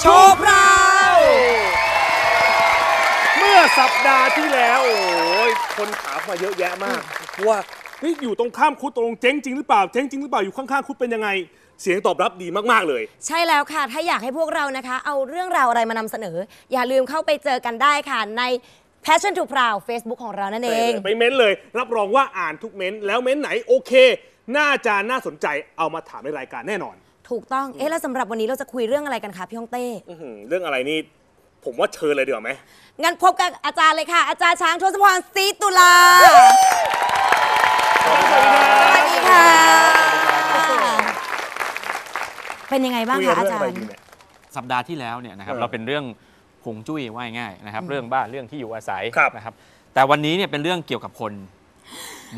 โชว์พราวเมื่อสัปดาห์ที่แล้ว โอ้ยคนถามมาเยอะแยะมาก ว่าเฮ้ยอยู่ตรงข้ามคุดตรงเจ๊งจริงหรือเปล่าเจ๊งจริงหรือเปล่าอยู่ข้างๆคุดเป็นยังไง เสียงตอบรับดีมากๆเลย ใช่แล้วค่ะ ถ้าอยากให้พวกเรานะคะ เอาเรื่องราวอะไรมานำเสนอ อย่าลืมเข้าไปเจอกันได้ค่ะ ใน Passion to Proud Facebook ของเรานั่นเอง ไปเม้นเลย รับรองว่าอ่านทุกเม้นแล้วเม้นไหนโอเค น่าจะน่าสนใจเอามาถามในรายการแน่นอน ถูกต้อง เอ๊ะ แล้วสำหรับวันนี้เราจะคุยเรื่องอะไรกันคะพี่ฮ่องเต้ อื้อหือเรื่องอะไรนี่ผมว่าเชิญเลยดีกว่าไหมงั้นพบกับอาจารย์เลยค่ะ อาจารย์ช้างทศพรศรีตุลา สวัสดีค่ะ เป็นยังไงบ้างคุยคะกันอาเรื่องจารอะไรย์ ดีเนี่ย สัปดาห์ที่แล้วเนี่ยนะครับเออเราเป็นเรื่องหงจุ้ยว่าง่ายๆนะครับ เรื่องบ้านเรื่องที่อยู่อาศัยครับ นะครับ แต่วันนี้เนี่ยเป็นเรื่องเกี่ยวกับคน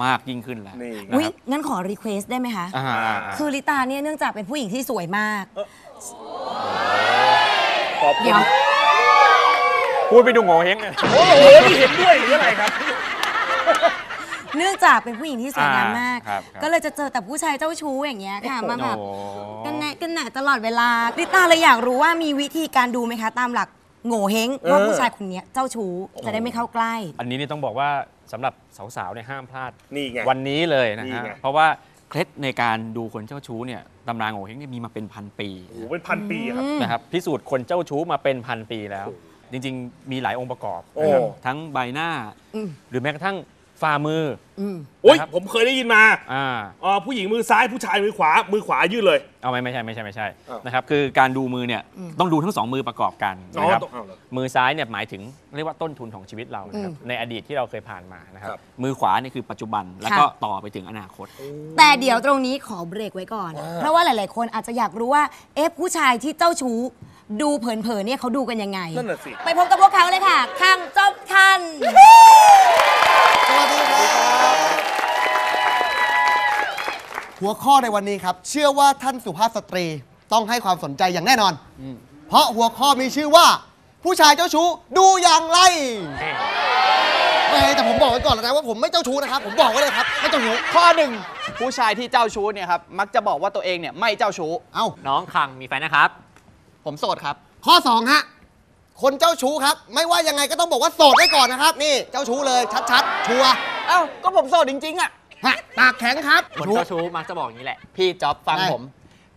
มากยิ่งขึ้นแล้วนี่อุ๊ยนะครับงั้นขอรีเควสได้ไหมคะ อ่าคือลิตาเนี่ยเนื่องจากเป็นผู้หญิงที่สวยมาก ขอบคุเดี๋ณยว พูดไปดูโง่เฮงเลย โอ้โหนี่เห็นด้วยหรืออะไรครับ เนื่องจากเป็นผู้หญิงที่สวยงามมาก อ่าครับครับ ก็เลยจะเจอแต่ผู้ชายเจ้าชู้อย่างเงี้ยค่ะ มาแบบโอ้กันแนะกันแหนตลอดเวลาลิตาเลยอยากรู้ว่ามีวิธีการดูไหมคะ ตามหลักโง่เฮงว่าเออผู้ชายคนเนี้ยเจ้าชู้จะได้ไม่เข้าใกล้ อันนี้นี่ต้องบอกว่า สำหรับสาวๆเนี่ยห้ามพลาดนี่ไง วันนี้เลยนะนี่ฮะไง เพราะว่าเคล็ดในการดูคนเจ้าชู้เนี่ยตำราโง่เฮงเนี่ยมีมาเป็นพันปี โอ้โหเป็นพันปีอะครับ นะครับพิสูจน์คนเจ้าชู้มาเป็นพันปีแล้ว จริง ๆ มีหลายองค์ประกอบนะครับโอ้ ทั้งใบหน้าอืมหรือแม้กระทั่ง ฝ่ามืออืมโอ้ยนะครับ ผมเคยได้ยินมาอ่าอ๋อผู้หญิงมือซ้ายผู้ชายมือขวา มือขวายื่นเลย เอาไม่ไม่ใช่ไม่ใช่ไม่ใช่อ้าว นะครับคือการดูมือเนี่ยต้องดูทั้งสองมือประกอบกันอ๋อนะครับ ต้องเอาเหรอ มือซ้ายเนี่ยหมายถึงเรียกว่าต้นทุนของชีวิตเรานะครับในอดีตที่เราเคยผ่านมานะครับ ครับ มือขวาเนี่ยคือปัจจุบันแล้วก็ต่อไปถึงอนาคต แต่เดี๋ยวตรงนี้ขอเบรกไว้ก่อน เพราะว่าหลาย ๆ คนอาจจะอยากรู้ว่า เอ๊ะผู้ชายที่เจ้าชู้ ดูเผิน ๆ เนี่ยเขาดูกันยังไง นั่นน่ะสิ ไปพบกับพวกเขาเลยค่ะ ข้างจอบทันส วัสดีครับ หัวข้อในวันนี้ครับ เชื่อว่าท่านสุภาพสตรีต้องให้ความสนใจอย่างแน่นอน เพราะหัวข้อมีชื่อว่า ผู้ชายเจ้าชู้ดูอย่างไรเฮ้ยแต่ผมบอกไว้ก่อนแล้วนะว่าผมไม่เจ้าชู้นะครับ ผมบอกไว้เลยครับ ไม่เจ้าชู้ข้อหนึ่งผู้ชายที่เจ้าชู้เนี่ยครับมักจะบอกว่าตัวเองเนี่ยไม่เจ้าชู้ เอ้า น้องคังมีแฟนนะครับ ผมโสดครับ ข้อ2ฮะ คนเจ้าชู้ครับ ไม่ว่ายังไงก็ต้องบอกว่าโสดไว้ก่อนนะครับ นี่เจ้าชู้เลยชัดๆชัวร์เอ้าก็ผมโสดจริงๆอะฮะปากแข็งครับ คนเจ้าชู้มักจะบอกอย่างนี้แหละ พี่จ๊อบฟังได้ ผม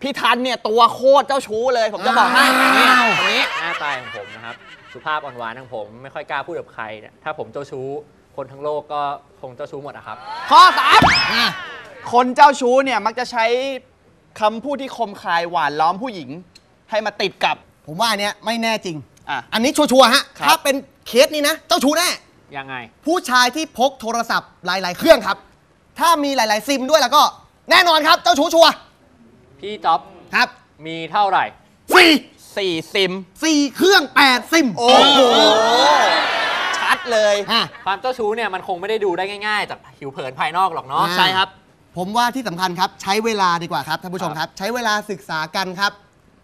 พี่ทันเนี่ยตัวโคตรเจ้าชู้เลย ผมจะบอกให้อ้าวนี่คนนี้หน้าตายของผมนะครับ สุภาพอ่อนหวานของผมไม่ค่อยกล้าพูดกับใครเนี่ยถ้าผมเจ้าชู้ คนทั้งโลกก็คงเจ้าชู้หมดอะครับ ข้อสามอะคนเจ้าชู้เนี่ยมักจะใช้คำพูดที่คมคายหวานล้อมผู้หญิง ให้มาติดกับ ผมว่าอันเนี้ยไม่แน่จริง อะอันนี้ชัวร์ๆฮะครับ ถ้าเป็นเคสนี้นะ เจ้าชู้แน่ ยังไง ผู้ชายที่พกโทรศัพท์หลาย ๆ เครื่องครับ ถ้ามีหลาย ๆ ซิมด้วยแล้วก็ แน่นอนครับ เจ้าชู้ชัวร์พี่จ๊อบครับมีเท่าไหร่สี่สี่ซิม สี่เครื่องแปดซิมโอ้โห ชัดเลย อะ ความเจ้าชู้เนี่ยมันคงไม่ได้ดูได้ง่ายๆ จากผิวเผินภายนอกหรอกเนาะ อ่าใช่ครับผมว่าที่สำคัญครับ ใช้เวลาดีกว่าครับท่านผู้ชมครับ ใช้เวลาศึกษากันครับ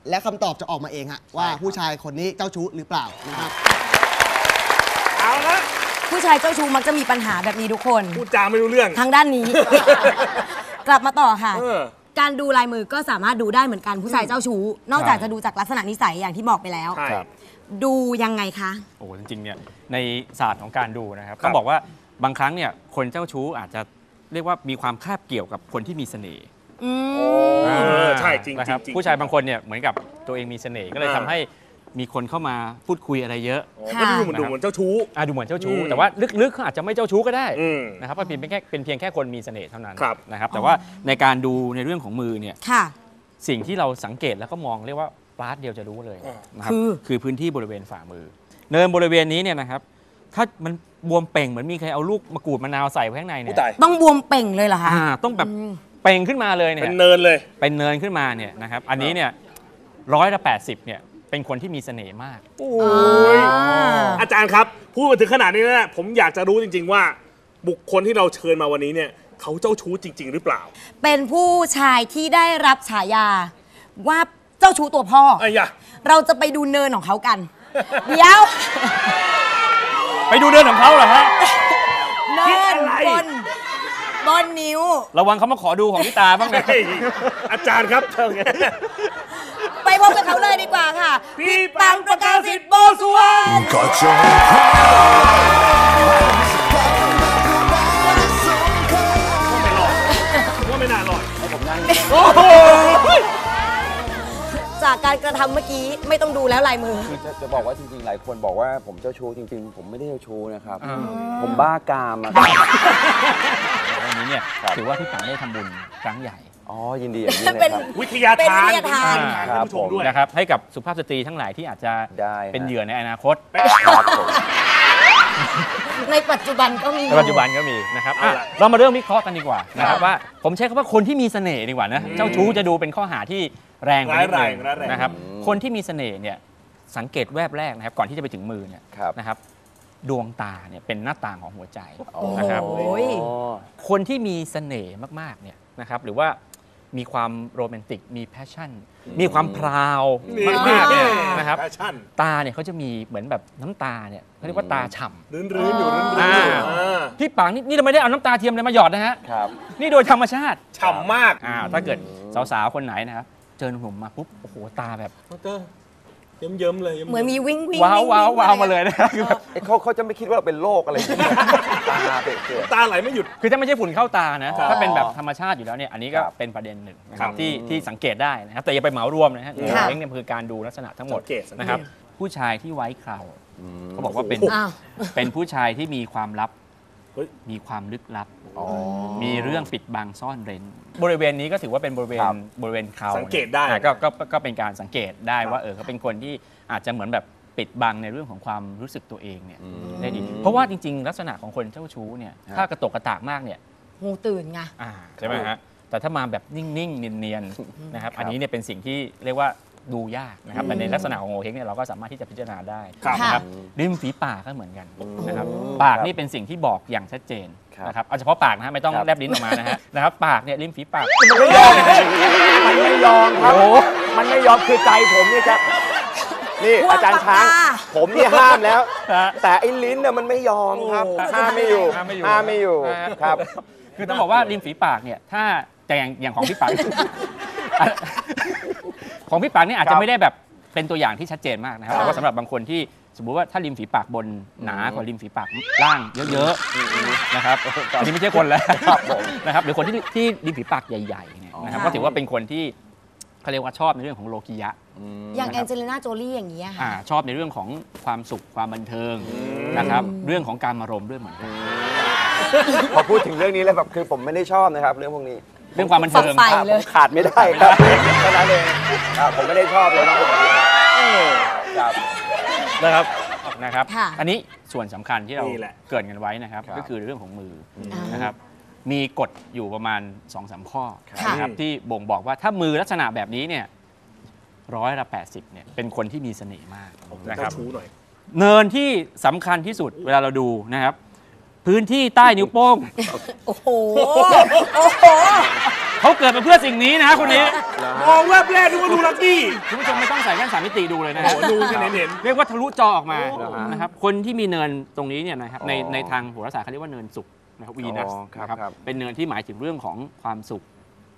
และคำตอบจะออกมาเองฮะว่าผู้ชายคนนี้เจ้าชู้หรือเปล่านะครับเอาละผู้ชายเจ้าชู้มักจะมีปัญหาแบบนี้ทุกคน พูดจาไม่รู้เรื่อง ทางด้านนี้ กลับมาต่อค่ะ เออ การดูลายมือก็สามารถดูได้เหมือนกันผู้ชายเจ้าชู้ นอกจากจะดูจากลักษณะนิสัยอย่างที่บอกไปแล้ว ใช่ ครับ ดูยังไงคะ โอ้โหจริงๆเนี่ยในศาสตร์ของการดูนะครับครับต้องบอกว่าบางครั้งเนี่ยคนเจ้าชู้อาจจะเรียกว่ามีความคาบเกี่ยวกับคนที่มีเสน่ห์ อืม เออใช่จริงนะจคริรังบจริงผู้ชายบางคนเนี่ยเหมือนกับตัวเองมีเสน่ห์ก็เลยอ่าทำให้มีคนเข้ามาพูดคุยอะไรเยอะอ๋อก็ดูเหมือนดูเหมือนเจ้าชู้ อะดูเหมือนเจ้าชู้ อืม แต่ว่าลึกๆเขาอาจจะไม่เจ้าชู้ก็ได้อืม นะครับเพราะเป็นแค่เป็นเพียงแค่คนมีเสน่ห์เท่านั้นครับ นะครับแต่ว่าในการดูในเรื่องของมือเนี่ย ค่ะ สิ่งที่เราสังเกตแล้วก็มองเรียกว่าปลาดเดียวจะรู้เลยอ่านะครับคือ คือพื้นที่บริเวณฝ่ามือ เนินบริเวณนี้เนี่ยนะครับถ้ามันบวมเป่งเหมือนมีใครเอาลูกมะกรูดมะนาวใส่ไว้ข้างในเนี่ผู้ยตาย ต้องบวมเป่งเลยเหรอคะ อ่าต้องแบบ เป่งขึ้นมาเลยเนี่เป็ยนเนินเลย เป็นเนินขึ้นมาเนี่ยนะครับอันนี้เนี่ยร้อยละแปดสิบเนี่ยเป็นคนที่มีเสน่ห์มาก โอ้ยอาจารย์ครับ พูดมาถึงขนาดนี้แล้วนะผมอยากจะรู้จริง ๆ ว่า บุคคลที่เราเชิญมาวันนี้เนี่ยเขาเจ้าชู้จริง ๆ หรือเปล่า เป็นผู้ชายที่ได้รับฉายาว่าเจ้าชู้ตัวพ่อไอ้ยะเราจะไปดูเนินของเขากัน เดี๋ยว ไปดูเนินของเขาเหรอฮะ เนิคิดนอะไรบน บนนิ้ว ระวังเขามาขอดูของพี่ตาบ้างนะเฮ้ยอาจารย์ครับเชิญไงไปพพบกับเขาเลยดีกว่าค่ะพี่ปังประกาศสิทธิ์โบสุวรรณ Got your heart ว่าไม่น่ารอดจากการกระทำเมื่อกี้ไม่ต้องดูแล้วลายมือ คือจะจะบอกว่าจริงๆ หลายคนบอกว่าผมเจ้าชู้จริงๆ ผมไม่ได้เจ้าชู้นะครับ ผมบ้ากามอะครับวันนี้ เนี่ยครับ ถือว่าพี่ปังได้ทำบุญครั้งใหญ่อ๋อยินดีอย่างยิ่งเลยเป็น ครับ วิทยาเป็นทานวิทยาทานให้ท่านผู้ชมด้วย นะครับให้กับสุภาพสตรีทั้งหลายที่อาจจะได้ฮะ เป็นเหยื่อในอนาคตครับผม ในปัจจุบันก็มีในปัจจุบันก็มีนะครับอะเอาล่ะ เรามาเริ่มวิเคราะห์กันดีกว่านะครับว่าผมใช้คำว่าคนที่มีเสน่ห์ดีกว่านะเจ้าชู้จะดูเป็นข้อหาที่แรงไปนิดนึร้ายแรงร้ายแรง นะครับคนที่มีเสน่ห์เนี่ยสังเกตแวบแรกนะครับก่อนที่จะไปถึงมือเนี่ย ครับ นะครับ ดวงตาเนี่ยเป็นหน้าต่างของหัวใจโอ้โหนะครับยอ๋อคนที่มีเสน่ห์มากๆเนี่ยนะครับหรือว่ามีความโรแมนติก มีแพชชั่น มีความพราวมากๆเนี่ยนะครับ แฟชั่นตาเนี่ยเขาจะมีเหมือนแบบน้ำตาเนี่ยเขาเรียกว่าตาฉ่ำ รื่นรื่นๆอยู่รื่นรื่นอ่าอยู่อ่า พี่ปังนี่นี่เราไม่ได้เอาน้ำตาเทียมอะไรมาหยอดนะฮะ ครับ นี่โดยธรรมชาติฉ่ำมาก อ่าถ้าเกิดสาวๆ คนไหนนะครับ เจอหนุ่มๆมาปุ๊บ โอ้โห ตาแบบเตอร์ เยิ้มเยิ้มๆเลยยิ้ๆเหมือนมีวิ่งวิ่งว้าวงว้าวงว้าวมาเลยนะคือแบบเอ้ยเขาเขาจะไม่คิดว่าเราเป็นโรคอะไรอย่างเงี้ยตาเปรี้ยวตาไหลไม่หยุด คือถ้าไม่ใช่ฝุ่นเข้าตานะอ๋อถ้าเป็นแบบธรรมชาติอยู่แล้วเนี่ยอันนี้ก็ครับเป็นประเด็นหนึ่งนะคครัรับบที่ที่สังเกตได้นะครับแต่อย่าไปเหมารวมนะฮะค่ะ เล้งเนี่ยคือการดูลักษณะทั้งหมดสังเกตสังเกต นะครับผู้ชายที่ไว้เคราอืมเขาบอกว่าเป็นอ้าว เป็นผู้ชายที่มีความลับ เฮ้ย มีความลึกลับ อ๋อ มีเรื่องปิดบังซ่อนเร้น บริเวณนี้ก็ถือว่าเป็นบริเวณครับบริเวณเขาสังเกตได้อะก็ก็ก็ก็เป็นการสังเกตได้ว่าเออเขาเป็นคนที่อาจจะเหมือนแบบปิดบังในเรื่องของความรู้สึกตัวเองเนี่ยอืมได้ดี เพราะว่าจริง ๆ ลักษณะของคนเจ้าชู้เนี่ยครับ ถ้ากระตกกระตากมากเนี่ยงูตื่นไง อ่าใช่ไหมฮะแต่ถ้ามาแบบนิ่งๆเนียนๆนะครับครับอันนี้เนี่ยเป็นสิ่งที่เรียกว่า ดูยากนะครับแต่ในลักษณะของโงเฮงเนี่ยเราก็สามารถที่จะพิจารณาได้ครับนะครับอืมริมฝีปากก็เหมือนกันนะครับอืมปากครับนี่เป็นสิ่งที่บอกอย่างชัดเจนครับนะครับเอาเฉพาะปากนะฮะไม่ต้องครับแลบลิ้นออกมานะฮะนะครับปากเนี่ยริมฝีปากมันไม่ยอมครับมันไม่ยอมคือใจผมเนี่ยจะนี่พวกอาจารย์ช้างปากกาผมเนี่ยห้ามแล้วฮะแต่ไอ้ลิ้นเนี่ยมันไม่ยอมครับโอ้ห้ามไม่อยู่ห้ามไม่อยู่ห้ามไม่อยู่ฮะครับ คือต้องบอกว่าริมฝีปากเนี่ยถ้าแต่อย่างอย่างของพี่ปาก ของพี่ปากเนี่ยอาจครัจะบไม่ได้แบบเป็นตัวอย่างที่ชัดเจนมากนะครับค่ะแต่ว่าสำหรับบางคนที่สมมุติว่าถ้าริมฝีปากบนหนากว่าริมฝีปากล่างเยอะๆนะครับอันนี้ไม่ใช่คนแล้วครับผมนะครับหรือคนที่ที่ริมฝีปากใหญ่ๆเนี่ยนะครับอ๋อก็ถือว่าเป็นคนที่เขาเรียกว่าชอบในเรื่องของโลกิยะ อย่างนะคแอรับนเจลิน่าโจลี่อย่างนี้ยอ่าค่ะชอบในเรื่องของความสุขความบันเทิงนะครับเรื่องของการมารมณ์ด้วยเหมือนกันพอพูดถึงเรื่องนี้แล้วแบบคือผมไม่ได้ชอบนะครับ เรื่องพวกนี้ เรื่องความบันเทิงฝักใฝ่ครับเลยผมขาดไม่ได้ครับเท่านั้นเองครับผมไม่ได้ชอบเลยนะพวกนี้ครับ นะครับนะครับ ค่ะอันนี้ส่วนสำคัญที่เรานี่แหละ เกริดกันไว้นะครับ ครับ ก็คือเรื่องของมือออ่านนะครับ มีกฎอยู่ประมาณ2อสข้อค่ะ นะครับที่บ่งบอกว่าถ้ามือลักษณะแบบนี้เนี่ยร้อยละ80เนี่ยเป็นคนที่มีเสน่ห์มากนะคเจ้ารับชู้หน่อย เนินที่สำคัญที่สุดเวลาเราดูนะครับ พื้นที่ใต้นิ้วโป้ง โอ้โห โอ้โห เขาเกิดมาเพื่อสิ่งนี้นะฮะคนนี้ มองแวบแรกดูว่าดูลักกี้ คุณผู้ชมไม่ต้องใส่แว่นสามมิติดูเลยนะโอ้ฮะโหดูแค่เห็นเห็นเรียกว่าทะลุจอออกมาเหรอฮะนะครับคนที่มีเนินตรงนี้เนี่ยนะครับในอ๋อในทางโหราศาสตร์เขาเรียกว่าเนินสุขนะครับวีนัสอ๋อครับนะครับครับเป็นเนินที่หมายถึงเรื่องของความสุข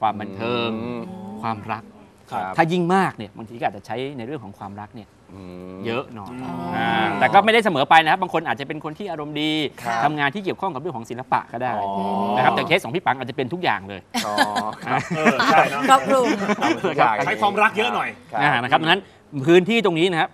ความบันเทิง อืม ความรัก ครับ ถ้ายิ่งมากเนี่ยบางทีก็อาจจะใช้ในเรื่องของความรักเนี่ยม เยอะหน่อยอ๋ออ่าแต่ก็ไม่ได้เสมอไปนะครับ บางคนอาจจะเป็นคนที่อารมณ์ดีครับทำงานที่เกี่ยวข้องกับเรื่องของศิลปะก็ได้อ๋อ นะครับแต่เคสของพี่ปังอาจจะเป็นทุกอย่างเลย อ๋อครับเออใช่เนอะครอบคลุม ใช้ความรักเยอะหน่อยอ่านะครับดังนั้นพื้นที่ตรงนี้นะครับ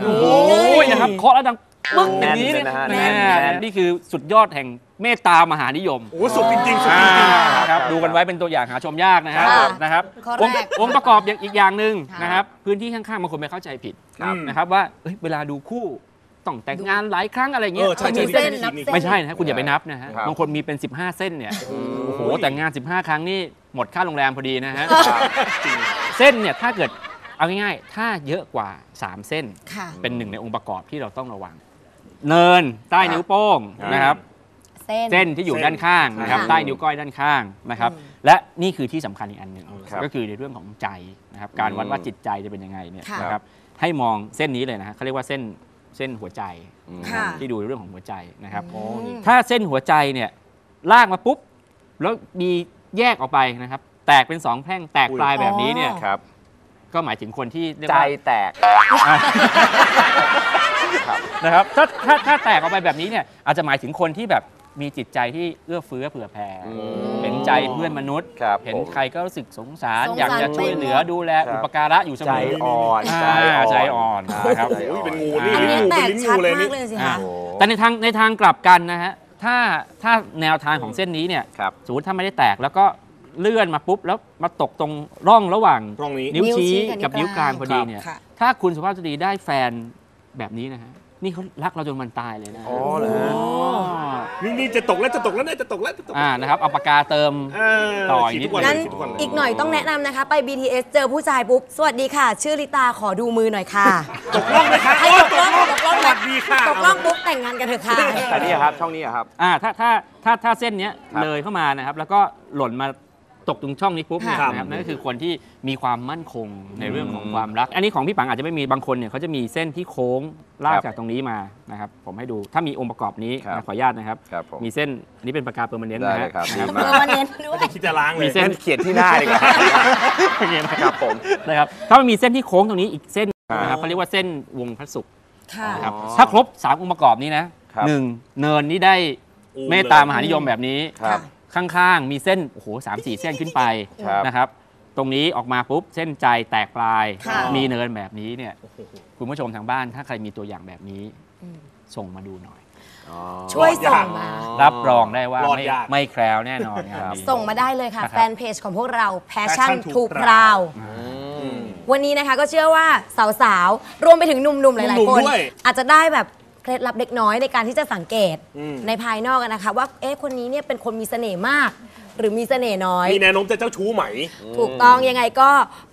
โอ้โอ้ยนะครับเคาะแล้วดัง ปึ๊กอย่างนี้แน่นเลยนะฮะแน่แน่นแน่น นี่คือสุดยอดแห่งเมตตามหานิยมโอ้โหสุดจริงๆสุดอ่าจริง นะครับดูกันไว้เป็นตัวอย่างหาชมยากนะฮะค่ะนะครับข้อองค์แรกองค์ประกอบอย่างอีกอย่างหนึ่งค่ะ นะครับ พื้นที่ข้างๆบางคนไปเข้าใจผิดครับนะครับว่าเอ้ยเวลาดูคู่ต้องแต่งงานหลายครั้งอะไรๆเอเงี้ยอใช่มีใช่เส้นนับเส้น ไม่ใช่นะคุณอย่าไปนับนะฮะครับ บางคนมีเป็น 15 เส้นเนี่ยโอ้โหแต่งงาน 15 ครั้งนี่หมดค่าโรงแรมพอดีนะฮะเส้นเนี่ยถ้าเกิดเอาง่ายๆ ถ้าเยอะกว่า 3 เส้น ค่ะ เป็นหนึ่งในองค์ประกอบที่เราต้องระวัง เนินใต้นิ้วโป้งนะครับ เส้น เส้นที่อยู่ด้านข้างนะครับค่ะใต้นิ้วก้อยด้านข้างนะครับอืมและนี่คือที่สำคัญอีกอันหนึ่งครับก็คือในเรื่องของใจนะครับ การวัดอืมว่าจิตใจจะเป็นยังไงเนี่ยค่ะนะครับ ให้มองเส้นนี้เลยนะฮะเขาเรียกว่าเส้นเส้นหัวใจค่ะที่ดูในเรื่องของหัวใจนะครับอืมถ้าเส้นหัวใจเนี่ยลากมาปุ๊บแล้วมีแยกออกไปนะครับ แตกเป็นสองแพร่งแตกปลายแบบนี้เนี่ยอ๋อครับก็หมายถึงคนที่เรียกใจว่าแตก นะครับถ้าถ้าถ้าแตกออกไปแบบนี้เนี่ยอาจจะหมายถึงคนที่แบบมีจิตใจที่เอื้อเฟื้อเผื่อแผ่เห็นใจเพื่อนมนุษย์ ครับเห็นผมใครก็รู้สึกสงสาร สงสารอยากจะช่วยเหลือไปหมดดูแลครับ อุปการะอยู่เสใจมออ่อนอ่าใจอ่อนใจอ่อนนะครับใจโอ้อ่ยอนเป็นงูนี่อันลิ้นนี้งูแตเป็นกลิ้นชังูดเลยมานี่ กเลยสิอ่าคะ โอ้ แต่ในทางในทางกลับกันนะฮะ ถ้าถ้าแนวทางของเส้นนี้เนี่ยครับ สมมติถ้าไม่ได้แตกแล้วก็เลื่อนมาปุ๊บ แล้วมาตกตรงร่องระหว่างตรงนี้ นิ้วชี้นิ้วชี้กักับบนิ้นิ้ววกกลาลางงพอดีเนี่ย ค่ะ ถ้าคุณสุภาพสตรีได้แฟน แบบนี้นะฮะนี่เขารักเราจนมันตายเลยนะอ๋อเหรอฮะนี่นี่จะตกแล้วจะตกแล้วเนี่ยจะตกแล้วจะตกอ่านะครับเอาปากกาเติมเออต่ออีกฉีดนิด ทุกวันนั้นเลยฉีดทุกวันเลย อีกหน่อยต้องแนะนำนะคะ ไป BTS เจอผู้ชายปุ๊บ สวัสดีค่ะ ชื่อลิตาขอดูมือหน่อยค่ะ ตกล่องไหมคะให้โอ้ตกล่องตกล่องสวัสดีค่ะ ตกล่องปุ๊บแต่งงานกันเถอะค่ะ แต่นี่ครับช่องนี้ครับ อ่าถ้าถ้าถ้าถ้าเส้นเนี้ยครับ เลยเข้ามานะครับ แล้วก็หล่นมา ตกตรงช่องนี้ปุ๊บเนี่ยครับนะครับนั่นก็คือคนที่มีความมั่นคงในเรื่องของความรัก อันนี้ของพี่ปังอาจจะไม่มีบางคนเนี่ยเขาจะมีเส้นที่โค้งลากครับจากตรงนี้มานะครับผมให้ดูถ้ามีองค์ประกอบนี้ครับนะขออนุญาตนะครับ ครับผม มีเส้นอันนี้เป็นปากกาเปอร์มาเนนต์ได้นะเลฮะยครับนะดีครับมากเออมาเน้นด้วย คิดจะล้างเลยมีเส้นงั้น เขียนที่หน้าดีกว่าอย่างเงี้ยนะครับผม นะครับถ้ามันมีเส้นที่โค้งตรงนี้อีกเส้นอ่านนะครับเขาเรียกว่าเส้นวงพระศุกร์ค่ะ นะครับอ๋อถ้าครบสามองค์ประกอบนี้นะครับ หนึ่งเนินนี้ได้เมตตามหานิยมแบบนี้ ครับ ข้างๆ มีเส้นโอ้โหสามสี่เส้นขึ้นไปครับ นะครับ ตรงนี้ออกมาปุ๊บเส้นใจแตกปลาย ค่ะ มีเนินแบบนี้เนี่ยคุณผู้ชมทางบ้านถ้าใครมีตัวอย่างแบบนี้ส่งมาดูหน่อย ช่วยส่งมา รับรองได้ว่า รอดไม่ยาก ไม่แคล้วแน่นอนงานนี้ส่งมาได้เลยค่ะ นะครับแฟนเพจของพวกเรา Passion Passion to to Proud วันนี้นะคะก็เชื่อว่าสาวๆ รวมไปถึงหนุ่มๆ หลายหนุ่ๆมคๆนด้วยอาจจะได้แบบ เคล็ดลับเล็กน้อยในการที่จะสังเกตอืมในภายนอกอะนะคะ ว่าเอ๊ะคนนี้เนี่ยเป็นคนมีเสน่ห์มาก หรือมีเสน่ห์น้อย มีแนวโน้มจะเจ้าชู้ไหม ถูกต้องยังไงก็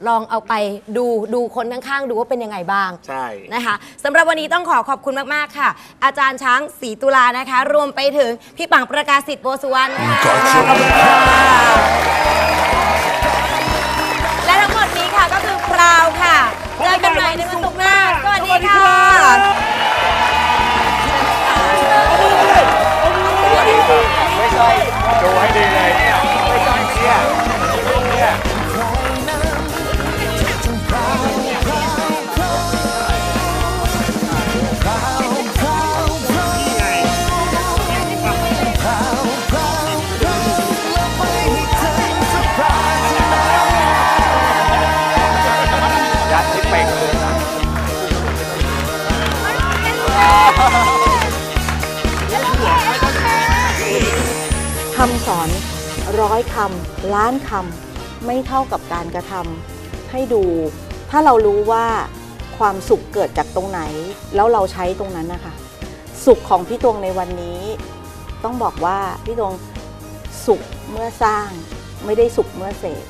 ลองเอาไปดูดูคนข้างๆ ดูว่าเป็นยังไงบ้างใช่ นะคะสำหรับวันนี้ต้องขอขอบคุณมากๆค่ะ อาจารย์ช้างศรีตุลานะคะ รวมไปถึงพี่ปังประกาศสิทธิ์โบสุวรรณค่ะขอบคุณค่ะและ คำสอนร้อยคำล้านคำไม่เท่ากับการกระทำให้ดู ถ้าเรารู้ว่าความสุขเกิดจากตรงไหน แล้วเราใช้ตรงนั้นนะคะ สุขของพี่ตวงในวันนี้ ต้องบอกว่าพี่ตวงสุขเมื่อสร้างไม่ได้สุขเมื่อเสพ